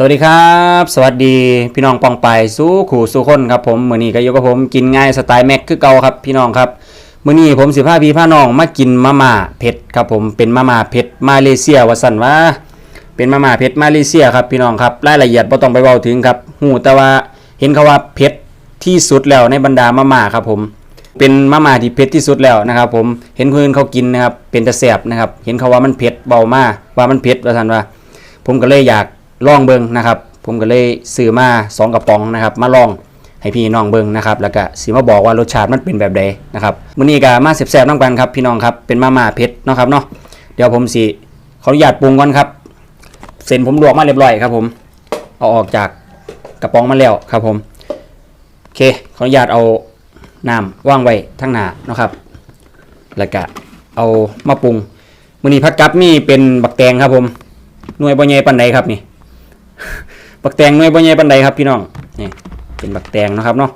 สวัสดีครับ สวัสดีพี่น้องปองไปสู้ขู่สู้คนครับผมมือนี้ก็อยู่กับผมกินง่ายสไตล์แม็กคือเก่าครับพี่น้องครับมือนี้ผมสิพาพี่พาน้องมากินมาม่าเผ็ดครับผมเป็นมาม่าเผ็ดมาเลเซียว่าซั่นว่าเป็นมาม่าเผ็ดมาเลเซียครับพี่น้องครับรายละเอียดบ่ต้องไปเว้าถึงครับฮู้แต่ว่าเห็นเขาว่าเผ็ดที่สุดแล้วในบรรดามาม่าครับผมเป็นมาม่าที่เผ็ดที่สุดแล้วนะครับผมเห็นคนอื่นเขากินนะครับเป็นตะแสบนะครับเห็นเขาว่ามันเผ็ดเบามากว่ามันเผ็ดว่าซั่นว่า ผมก็เลยอยาก ลองเบิงนะครับ ผมก็เลยซื้อมาสองกระป๋องนะครับ มาลองให้พี่น้องเบิงนะครับ แล้วก็สิมาบอกว่ารสชาติมันเป็นแบบใดนะครับมื้อนี้ก็มาแซ่บๆน้ำกันครับพี่น้องครับเป็นมาม่าเผ็ดนะครับเนาะเดี๋ยวผมสิขออนุญาตปรุงก่อนครับเส้นผมลวกมาเรียบร้อยครับ ผมเอาออกจากกระป๋องมาแล้วครับผมโอเคขออนุญาตเอาน้ำว่างไว้ทั้งหน้านะครับ แล้วก็เอามาปรุงมื้อนี้ผักกับมีเป็นบักแตงครับผมหน่วยบ่ใหญ่ปานใดครับนี่ บักแตงหน่วยบ่ใหญ่ปานใดครับพี่น้องนี่เป็นบักแตงนะครับเนาะ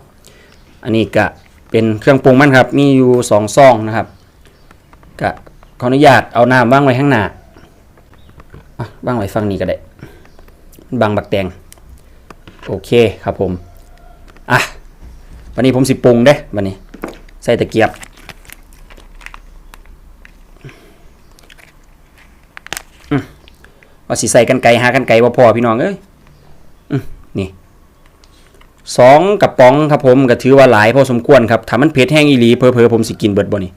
อันนี้ก็เป็นเครื่องปรุงมันครับ มีอยู่สองซองนะครับก็ขออนุญาตเอาน้ำวางไว้ข้างหน้าอ่างไว้ฝั่งนี้ก็ได้บังบักแตงโอเคครับผมอะวันนี้ผมสิปรุงเด้วันนี้ ใส่ตะเกียบ ว่าสิใส่กันไก่หากันไก่ว่าพอพี่น้องเอ้ยอนี่สองกระป๋องครับผมก็ถือว่าหลายพอสมควรครับถ้ามันเผ็ดแห้งอีหลีเพอๆผมสิกินเบิดบ่นี่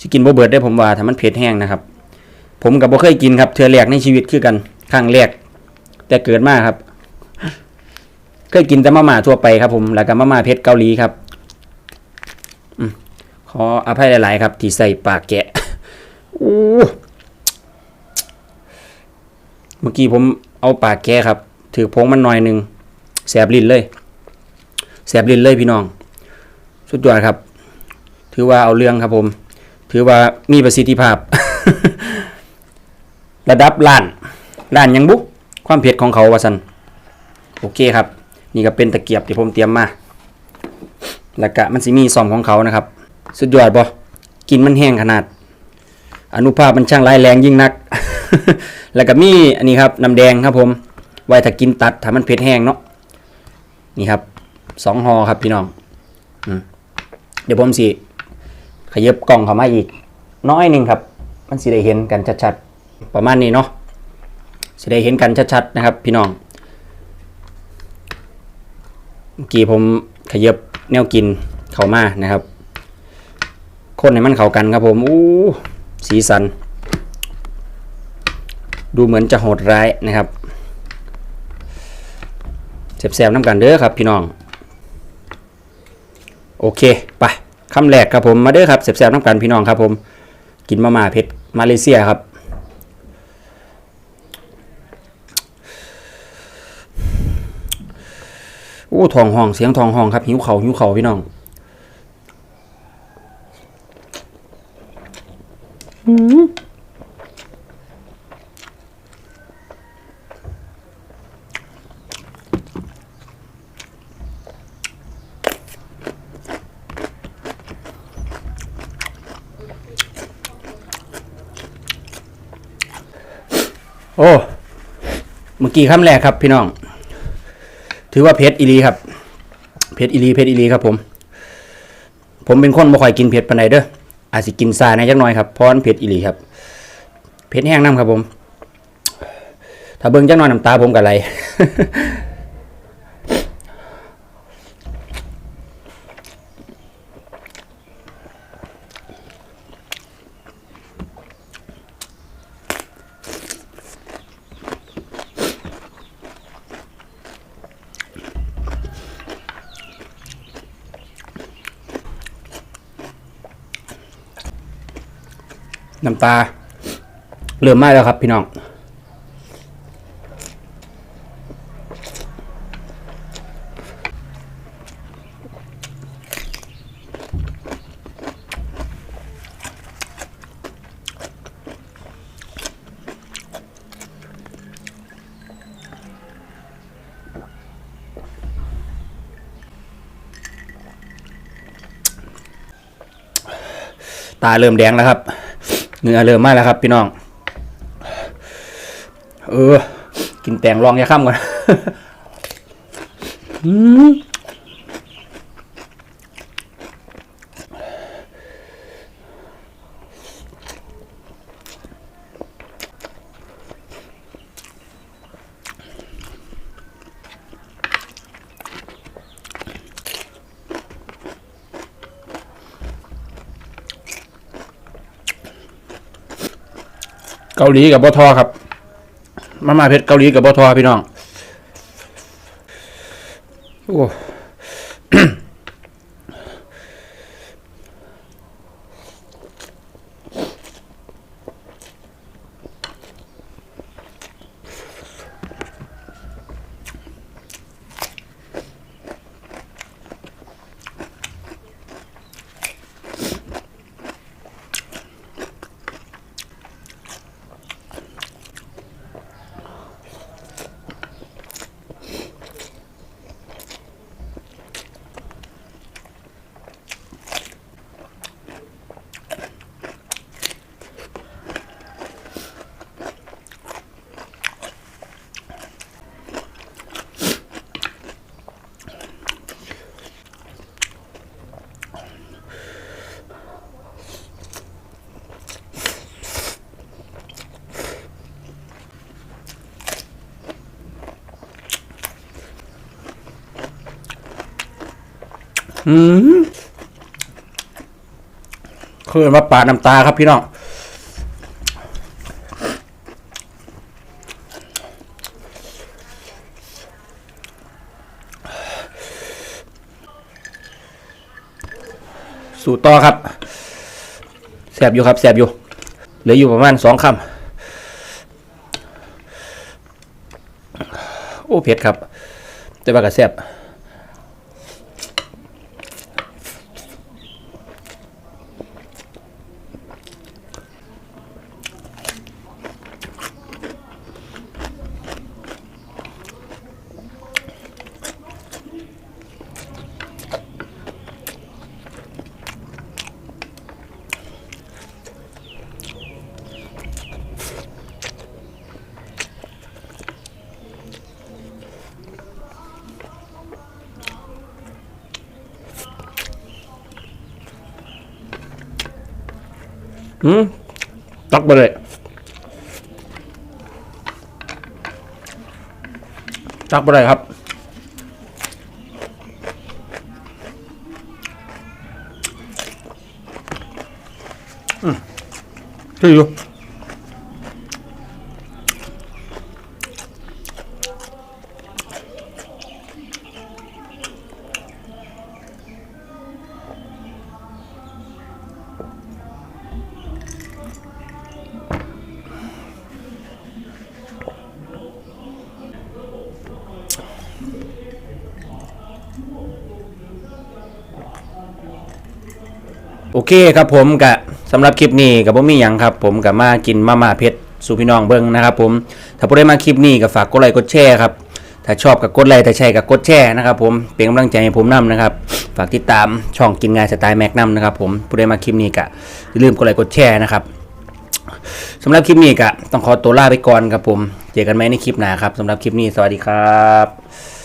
สิกินบ่เบิดได้ผมว่าถ้ามันเผ็ดแห้งนะครับ ผมก็บ่เคยกินครับเทือแรกในชีวิตคือกันครั้งแรกแต่เกิดมาครับ เคยกินแต่มาม่าทั่วไปครับ ผมแล้วก็มาม่าเผ็ดเกาหลีครับอขออภัยหลาย ๆ ครับ ที่ใส่ปากแกะอู้ เมื่อกี้ผมเอาปากแกครับ ถือพงมันหน่อยหนึ่งแสบลิ้นเลยแสบลิ้นเลยพี่น้อง สุดยอดครับ ถือว่าเอาเรื่องครับผม ถือว่ามีประสิทธิภาพ ระดับล้านล้านยังบุความเผ็ดของเขาว่าสันโอเคครับ นี่ก็เป็นตะเกียบที่ผมเตรียมมาแล้วก็มันสิมีซอมของเขานะครับ สุดยอดบ่กินมันแห้งขนาด อนุภาพมันช่างร้ายแรงยิ่งนัก แล้วก็มีอันนี้ครับน้ำแดงครับผม ไว้ถ้ากินตัดถ้ามันเผ็ดแห้งเนาะ นี่ครับสองห่อครับพี่น้องอเดี๋ยวผมสิขยับกล่องเข้ามาอีก น้อยหนึ่งครับ มันสิได้เห็นกันชัดๆ ประมาณนี้เนาะสิได้เห็นกันชัดๆนะครับ พี่น้องเมื่อกี้ผมขยับแนวกินเข้ามานะครับ คนให้มันเข้ากันครับผม อู้ สีสัน ดูเหมือนจะโหดร้ายนะครับแสบๆน้ำกันเด้อครับพี่น้อง โอเคไปคำแรกครับผมมาเด้อครับแสบๆน้ำกันพี่น้องครับผม กินมาม่าเผ็ดมาเลเซียครับโอ้ทองห้องเสียงทองห้องครับหิวเขาหิวเขาพี่น้อง โอ้ เมื่อกี้คำแรกครับพี่น้อง ถือว่าเพชรอีหลีครับ เพชรอีหลีเพชรอีหลีครับผม ผมเป็นคนบ่ค่อยกินเผ็ดปานใดเด้อ อาจสิกินซาในจักหน่อยครับพราะมันเผ็ดอีหลีครับเผ็ดแห้งน้ำครับผม ถ้าเบิ้งจักหน่อยน้ำตาผมกับอะไร น้ำตา เริ่มมาแล้วครับ พี่น้องตาเริ่มแดงแล้วครับ เงื่อเริ่มมาแล้วครับ พี่น้อง เออ กินแตงรองยาค่ำก่อน อืม เกาหลีกับบอทอครับ มามาเพชรเกาหลีกับบอทอพี่น้องโอ้ อืมคือมาปาดน้ำตาครับพี่น้องสู่ต่อครับแสบอยู่ครับแสบอยู่ เหลืออยู่ประมาณสองคำโอ้เผ็ดครับ แต่ว่าก็แสบ อืมตักไปเลย ตักไปเลยครับ อืมที่อยู่ โอเคครับผมกะสำหรับคลิปนี้กับผมมีหยังครับ ผมกับมากินมาม่าเผ็ดสู่พี่น้องเบิ้งนะครับผมถ้าผู้ใดมาคลิปนี้ก็ฝากกดไลค์กดแชร์ครับถ้าชอบก็กดไลค์ถ้าใช่ก็กดแชร์นะครับผมเป็นกำลังใจให้ผมนํนะครับฝากติดตามช่องกินงานสไตล์แม็กนัมนะครับผมผู้ใดมาคลิปนี้ก็อย่าลืมกดไลค์กดแชร์นะครับสำหรับคลิปนี้ก็ต้องขอตัวลาไปก่อนครับผมเจอกันไหมในคลิปหน้าครับสำหรับคลิปนี้สวัสดีครับ